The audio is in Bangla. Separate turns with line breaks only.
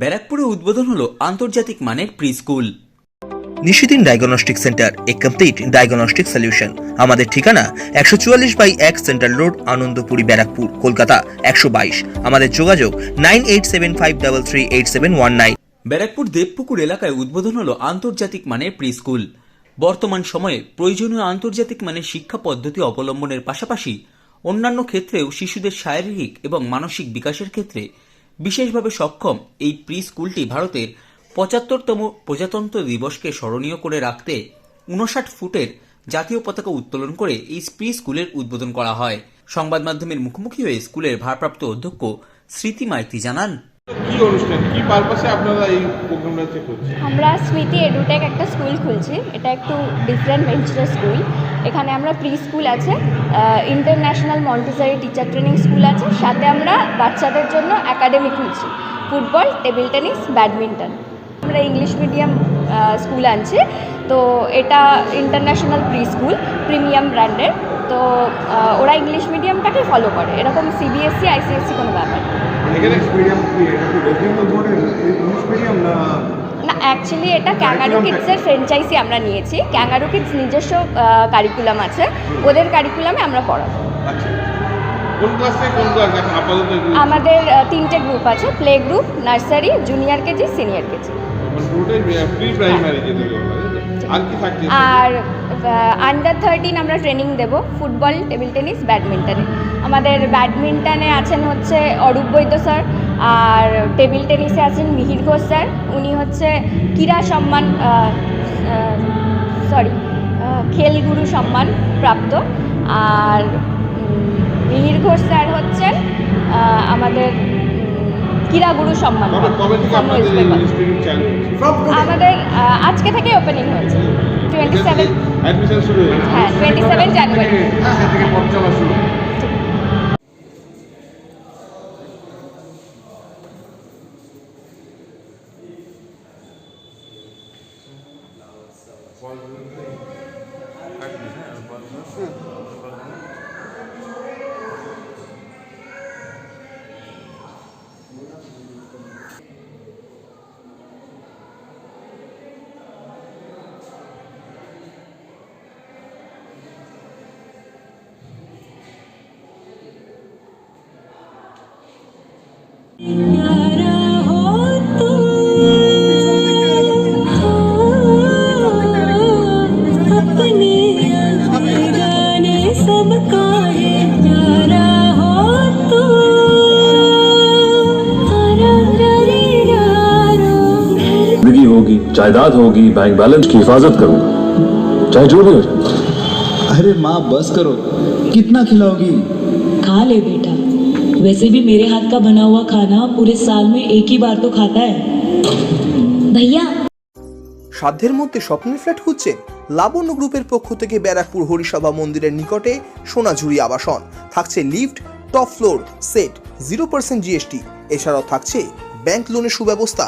ব্যারাকপুরে উদ্বোধন হলো আন্তর্জাতিক মানের preschool
Nishidin diagnostic centre a complete diagnostic solution আমাদের ঠিকানা একশো চুয়াল্লিশ বাই এক সেন্ট্রাল রোড আনন্দপুরি ব্যারাকপুর কলকাতা একশো বাইশ। আমাদের যোগাযোগ nine eight seven five double three eight seven one nine.
Barrackpore Debpukur এলাকায় উদ্বোধন হলো আন্তর্জাতিক মানের প্রি স্কুল বর্তমান সময়ে প্রয়োজনীয় আন্তর্জাতিক মানের শিক্ষা পদ্ধতি অবলম্বনের পাশাপাশি অন্যান্য ক্ষেত্রেও শিশুদের শারীরিক এবং মানসিক বিকাশের ক্ষেত্রে বিশেষভাবে সক্ষম এই প্রি স্কুলটি ভারতের পঁচাত্তরতম প্রজাতন্ত্র দিবসকে স্মরণীয় করে রাখতে উনষাট ফুটের জাতীয় পতাকা উত্তোলন করে এই প্রি স্কুলের উদ্বোধন করা হয়। সংবাদ মাধ্যমের মুখোমুখি হয়ে স্কুলের ভারপ্রাপ্ত অধ্যক্ষ স্মৃতি মাইতি জানান।
কি অনুষ্ঠান? কি পারপাসে আপনারা এই প্রোগ্রামটা করছেন
আমরা স্মৃতি এডুটেক একটা স্কুল খুলছি। এটা একটু ডিফারেন্ট ভেঞ্চার স্কুল এখানে আমরা প্রি স্কুল আছে international Montessori teacher training school আছে, সাথে আমরা বাচ্চাদের জন্য একাডেমি খুলছি ফুটবল টেবিল টেনিস ব্যাডমিন্টন আমরা ইংলিশ মিডিয়াম স্কুল আনছি, তো এটা ইন্টারন্যাশনাল প্রি স্কুল প্রিমিয়াম ব্র্যান্ডের তো ওরা ইংলিশ মিডিয়ামটাকে ফলো করে, এরকম সিবিএসসি আইসিএসসি কোনো ব্যাপার না।
এখানে
মিডিয়াম কি এটা কি বিভিন্ন ধরনের ইংলিশ মিডিয়াম না
অ্যাকচুয়ালি এটা ক্যাঙ্গারু কিডসের ফ্র্যাঞ্চাইজি আমরা নিয়েছি। ক্যাঙ্গারু কিডস নিজস্ব কারিকুলাম আছে। ওদের কারিকুলামে আমরা পড়াবো।
আচ্ছা?
আমাদের তিনটে গ্রুপ আছে।
Play group nursery junior KG senior KG আর
আন্ডার থার্টিন আমরা ট্রেনিং দেব। ফুটবল টেবিল টেনিস ব্যাডমিন্টনে আমাদের ব্যাডমিন্টনে আছেন হচ্ছে অরূপ বৈদ্য স্যার। আর টেবিল টেনিসে আছেন মিহির ঘোষ স্যার। উনি হচ্ছে ক্রীড়া সম্মান সরি খেলগুরু সম্মান প্রাপ্ত। আর মিহির ঘোষ স্যার হচ্ছেন আমাদের ক্রীড়াগুরু সম্মান আমাদের আজকে থেকে ওপেনিং হয়েছে। টোয়েন্টি সেভেন হ্যাঁ টোয়েন্টি সেভেন জানুয়ারি
আজকে থেকে পথ চলা
जायदाद होगी बैंक बैलेंस की हिफाजत करूंगा चाहे जो भी हो जाए
अरे माँ बस करो कितना खिलाओगी
खा ले बेटा वैसे भी मेरे हाथ का बना हुआ खाना पूरे साल में एक ही बार तो खाता है
भैया
সাধ্যের মধ্যে স্বপ্নের ফ্ল্যাট খুঁজছেন লাবণ্য গ্রুপের পক্ষ থেকে ব্যারাকপুর হরিসভা মন্দিরের নিকটে সোনাঝুরি আবাসন থাকছে lift top floor set zero percent GST এছাড়াও থাকছে ব্যাংক লোনের সুব্যবস্থা